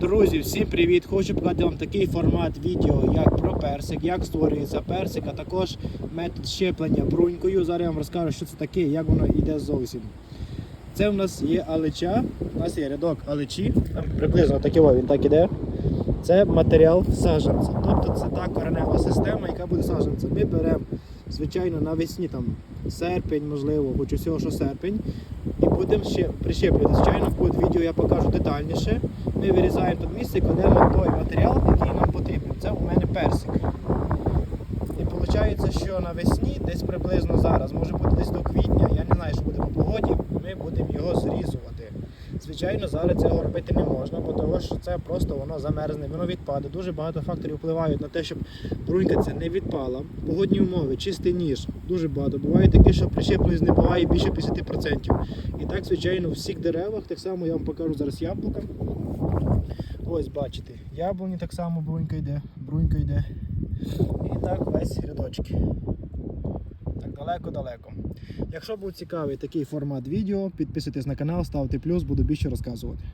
Друзі, всім привіт! Хочу показати вам такий формат відео, як про персик, як створюється персик, а також метод щеплення брунькою. Зараз я вам розкажу, що це таке як воно йде зовсім. Це в нас є алеча, у нас є рядок алечі, приблизно такий він так іде. Це матеріал саджанця. Тобто це та коренева система, яка буде саджанцем. Ми беремо, звичайно, навесні там серпень, можливо, хоч усього, що серпень, і будемо ще прищеплювати. Звичайно, буде відео я покажу детальніше. Ми вирізаємо тут місце і кладемо той матеріал, який нам потрібен. Це у мене персик. І виходить, що навесні, десь приблизно зараз, може бути десь до квітня, я не знаю, що буде по погоді, ми будемо його зрізувати. Звичайно, зараз цього робити не можна, бо того, що це просто воно замерзне, воно відпаде. Дуже багато факторів впливають на те, щоб брунька це не відпала. Погодні умови, чистий ніж, дуже багато. Буває таке, що прищепленість не буває більше 50%. І так, звичайно, у всіх деревах, так само я вам покажу зараз яблука. Ось бачите, яблуні так само брунька йде, брунька йде. І так весь рядочки. Далеко-далеко. Якщо був цікавий такий формат відео, підписуйтесь на канал, ставте плюс, буду більше розказувати.